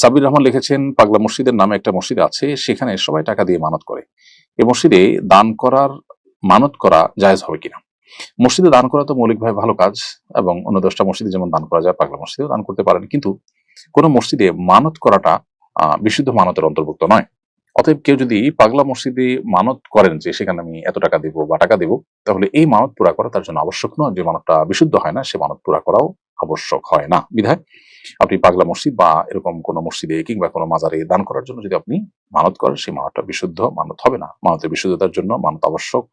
সাবির রহমান লিখেছেন, পাগলা মসজিদের নামে একটা মসজিদ আছে, সেখানে সবাই টাকা দিয়ে মানত করে। এ মসজিদে দান করার, মানত করা জায়েজ হবে কিনা? মসজিদে দান করা তো মৌলিকভাবে ভালো কাজ, এবং অন্য দশটা মসজিদে যেমন দান করা যায়, পাগলা মসজিদেও দান করতে পারেন, কিন্তু কোন মসজিদে মানত করাটা বিশুদ্ধ মানতের অন্তর্ভুক্ত নয়। অতএব কেউ যদি পাগলা মসজিদে মানত করেন যে, সেখানে আমি এত টাকা দিব বা টাকা দিব, তাহলে এই মানত পুরা করা তার জন্য আবশ্যক নয়। যে মানতটা বিশুদ্ধ হয় না, সে মানত পুরা করাও আবশ্যক হয় না। বিধায় আপনি পাগলা মসজিদ বা এরকম কোন মসজিদে কিংবা কোনো মাজারে দান করার জন্য যদি আপনি মানত করেন, সেই মানতটা বিশুদ্ধ, মানত হবে না। মানতের বিশুদ্ধতার জন্য, মানত আবশ্যক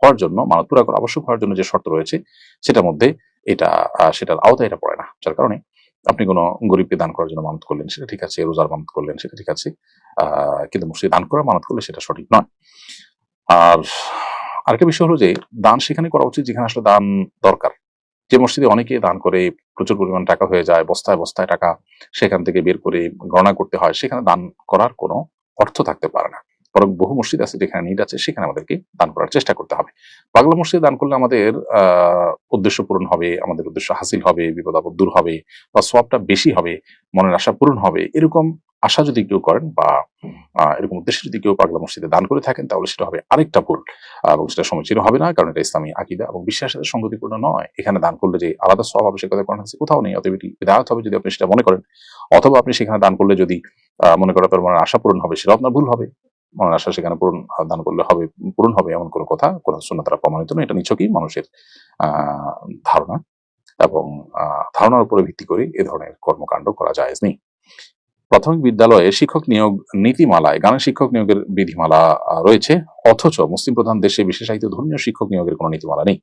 হওয়ার জন্য, মানত পুরা করা আবশ্যক হওয়ার জন্য যে শর্ত রয়েছে, সেটার মধ্যে এটা সেটার আওতায় এটা পড়ে না। যার কারণে আপনি কোনো গরিবকে দান করার জন্য মানত করলেন, সেটা ঠিক আছে। রোজার মানত করলেন, সেটা ঠিক আছে। কিন্তু মসজিদে দান করার মানত করলে সেটা সঠিক নয়। আর আরেকটা বিষয় হলো যে, দান সেখানে করা উচিত যেখানে আসলে দান দরকার। যে মসজিদে অনেকে দান করে, প্রচুর পরিমাণ টাকা হয়ে যায়, বস্তায় বস্তায় টাকা সেখান থেকে বের করে গণনা করতে হয়, সেখানে দান করার কোনো অর্থ থাকতে পারে না। বরং বহু মসজিদ আছে যেখানে নিড আছে, সেখানে আমাদেরকে দান করার চেষ্টা করতে হবে। পাগলা মসজিদে দান করলে আমাদের, আহ, উদ্দেশ্য পূরণ হবে, আমাদের উদ্দেশ্য হাসিল হবে, বিপদ আপদ দূর হবে বা সবটা বেশি হবে, মনের আশা পূরণ হবে, এরকম আশা যদি কেউ করেন বা এরকম উদ্দেশ্যে যদি কেউ পাগলা মসজিদে দান করে থাকেন, তাহলে সেটা হবে আরেকটা ভুল এবং সেটা সমীচীন হবে না, কারণ এটা ইসলামী আকিদা এবং বিশ্বাসের সাথে সঙ্গতিপূর্ণ নয়। এখানে দান করলে যে আলাদা সব সে কথা কোরআন কোথাও নেই, অতএব এটি বিদায়ত হবে যদি আপনি সেটা মনে করেন। অথবা আপনি সেখানে দান করলে যদি মনে করেন আপনার মনের আশা পূরণ হবে সেটা আপনার ভুল হবে। মনের আশা সেখানে পূরণ দান করলে হবে, পূরণ হবে এমন কোনো কথা, কোন শূন্য তারা প্রমাণিত নয়। এটা নিছকই মানুষের ধারণা এবং ধারণার উপরে ভিত্তি করে এ ধরনের কর্মকাণ্ড করা যায় নেই। প্রাথমিক বিদ্যালয়ে শিক্ষক নিয়োগ নীতিমালায়, গানের শিক্ষক নিয়োগের বিধিমালা রয়েছে। অথচ মুসলিম প্রধান দেশে বিশেষায়িত ধর্মীয় শিক্ষক নিয়োগের কোনো নীতিমালা নেই।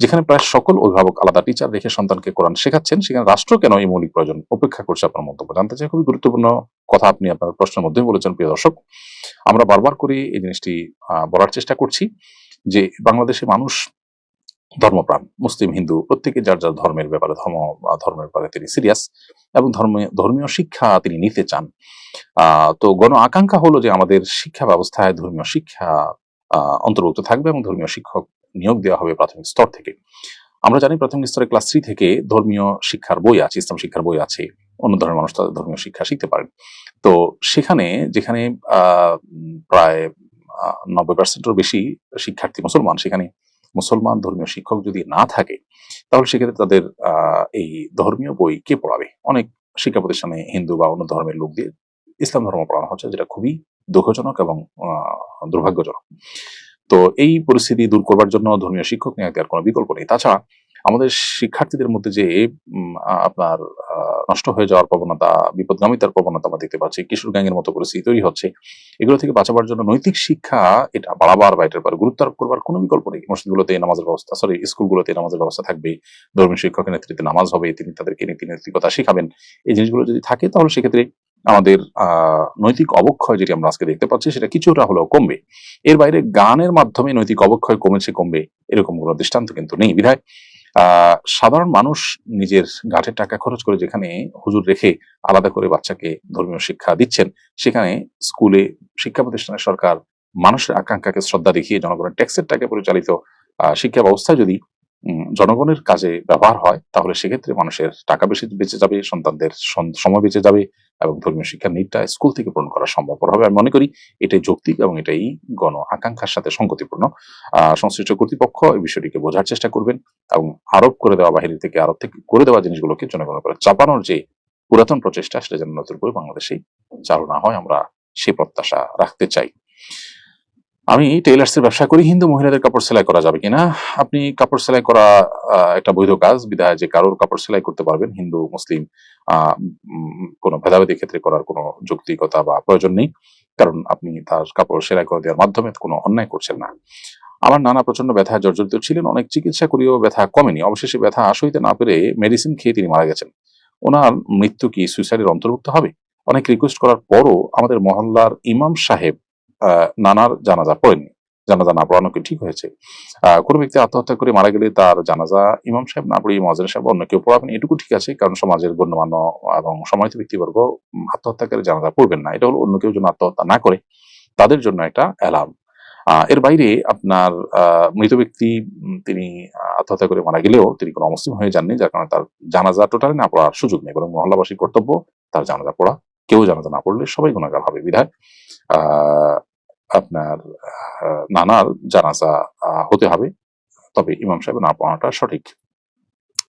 যেখানে প্রায় সকল অভিভাবক আলাদা টিচার রেখে সন্তানকে কোরআন শেখাচ্ছেন, সেখানে রাষ্ট্র কেন এই মৌলিক প্রয়োজন উপেক্ষা করছে? আপনার মন্তব্য জানতে চাই। খুবই গুরুত্বপূর্ণ কথা আপনি আপনার প্রশ্নের মধ্যে বলেছেন, প্রিয় দর্শক। আমরা বারবার করে এই জিনিসটি বলার চেষ্টা করছি যে বাংলাদেশে মানুষ ধর্মপ্রাণ, মুসলিম, হিন্দু, প্রত্যেকে যার যার ধর্মের ব্যাপারে, ধর্ম ধর্মের ব্যাপারে তিনি সিরিয়াস এবং ধর্মীয় ধর্মীয় শিক্ষা তিনি নিতে চান। তো গণ আকাঙ্ক্ষা হলো যে আমাদের শিক্ষা ব্যবস্থায় ধর্মীয় শিক্ষা অন্তর্ভুক্ত থাকবে এবং ধর্মীয় শিক্ষক নিয়োগ দেওয়া হবে প্রাথমিক স্তর থেকে। আমরা জানি প্রাথমিক স্তরে ক্লাস থ্রি থেকে ধর্মীয় শিক্ষার বই আছে, ইসলাম শিক্ষার বই আছে। অন্য ধরনের মানুষ তাদের ধর্মীয় শিক্ষা শিখতে পারেন তো সেখানে যেখানে প্রায় নব্বই পার্সেন্টের বেশি শিক্ষার্থী মুসলমান, সেখানে মুসলমান ধর্মীয় শিক্ষক যদি না থাকে, তাহলে সেক্ষেত্রে তাদের এই ধর্মীয় বই কে পড়াবে? অনেক শিক্ষা প্রতিষ্ঠানে হিন্দু বা অন্য ধর্মের লোক দিয়ে ইসলাম ধর্ম পড়ানো হচ্ছে, যেটা খুবই দুঃখজনক এবং দুর্ভাগ্যজনক। তো এই পরিস্থিতি দূর করবার জন্য ধর্মীয় শিক্ষক নিয়োগ দেওয়ার কোনো বিকল্প নেই। তাছাড়া আমাদের শিক্ষার্থীদের মধ্যে যে আপনার নষ্ট হয়ে যাওয়ার প্রবণতা, বিপদগামিতার প্রবণতা আমরা দেখতে পাচ্ছি, কিশোর গ্যাংয়ের মতো পরিস্থিতি তৈরি হচ্ছে, এগুলো থেকে বাঁচাবার জন্য নৈতিক শিক্ষা এটা বাড়াবার বা এটার গুরুত্ব আরোপ করবার কোনো বিকল্প নেই। মসজিদগুলোতে নামাজের ব্যবস্থা সরি স্কুলগুলোতে নামাজের ব্যবস্থা থাকবে, ধর্মীয় শিক্ষকের নেতৃত্বে নামাজ হবে, তিনি তাদেরকে নীতি নৈতিকতা শিখাবেন। এই জিনিসগুলো যদি থাকে তাহলে সেক্ষেত্রে আমাদের নৈতিক অবক্ষয় যেটি আমরা আজকে দেখতে পাচ্ছি সেটা কিছুটা হলেও কমবে। এর বাইরে গানের মাধ্যমে নৈতিক অবক্ষয় কমেছে, কমবে, এরকম কোনো দৃষ্টান্ত কিন্তু নেই। বিধায় সাধারণ মানুষ নিজের গাঠের টাকা খরচ করে যেখানে হুজুর রেখে আলাদা করে বাচ্চাকে ধর্মীয় শিক্ষা দিচ্ছেন, সেখানে স্কুলে, শিক্ষা প্রতিষ্ঠানের সরকার মানুষের আকাঙ্ক্ষাকে শ্রদ্ধা দেখিয়ে জনগণের ট্যাক্সের টাকা পরিচালিত শিক্ষা ব্যবস্থা যদি জনগণের কাজে ব্যবহার হয়, তাহলে সেক্ষেত্রে মানুষের টাকা বেশি বেঁচে যাবে, সন্তানদের সময় বেঁচে যাবে এবং ধর্মীয় শিক্ষার নিটটা স্কুল থেকে পূরণ করা সম্ভবপর হবে। আমি মনে করি এটাই যৌক্তিক এবং এটাই গণ আকাঙ্ক্ষার সাথে সংগতিপূর্ণ আহ সংশ্লিষ্ট কর্তৃপক্ষ এই বিষয়টিকে বোঝার চেষ্টা করবেন এবং আরোপ করে দেওয়া বাহিনী থেকে আরোপ থেকে করে দেওয়া জিনিসগুলোকে জনগণের উপরে চাপানোর যে পুরাতন প্রচেষ্টা, সেটা যেন নতুন করে বাংলাদেশে চালু না হয়, আমরা সে প্রত্যাশা রাখতে চাই। আমি টেইলার্স এর ব্যবসা করি, হিন্দু মহিলাদের কাপড় সেলাই করা যাবে কিনা? আপনি কাপড় সেলাই করা একটা বৈধ কাজ, বিধায় যে কারোর কাপড় সেলাই করতে পারবেন, হিন্দু, মুসলিম কোনো ভেদাভেদের ক্ষেত্রে করার কোনো যৌক্তিকতা বা প্রয়োজন নেই, কারণ আপনি তার কাপড় সেলাই করে দেওয়ার মাধ্যমে কোনো অন্যায় করছেন না। আমার নানা প্রচণ্ড ব্যথা জর্জরিত ছিলেন, অনেক চিকিৎসা করেও ব্যথা কমেনি, অবশেষে ব্যথা আসইতে না পেরে মেডিসিন খেয়ে তিনি মারা গেছেন। ওনার মৃত্যু কি সুইসাইডের অন্তর্ভুক্ত হবে? অনেক রিকোয়েস্ট করার পরও আমাদের মহল্লার ইমাম সাহেব নানার জানাজা পড়েননি। জানাজা না পড়ানো কি ঠিক হয়েছে? কোনো ব্যক্তি আত্মহত্যা করে মারা গেলে তার জানাজা ইমাম সাহেব না পড়িয়ে মহাজন সাহেব অন্য কেউ পড়াবেন, এটুকু ঠিক আছে, কারণ সমাজের গণ্যমান্য এবং সম্মানিত ব্যক্তিবর্গ আত্মহত্যাকারী জানাজা পড়বেন না। এটা হলো অন্য কেউ যেন আত্মহত্যা না করে, তাদের জন্য একটা অ্যালার্ম। এর বাইরে আপনার মৃত ব্যক্তি তিনি আত্মহত্যা করে মারা গেলেও তিনি কোনো অমুসলিম হয়ে যাননি, যার কারণে তার জানাজা টোটালি না পড়ার সুযোগ নেই, বরং মহল্লাবাসীর কর্তব্য তার জানাজা পড়া। কেউ জানাজা না পড়লে সবাই গুণাগার হবে বিধায়। আপনার নানার জানাজা হতে হবে। তবে ইমাম সাহেব না পাওয়াটা সঠিক।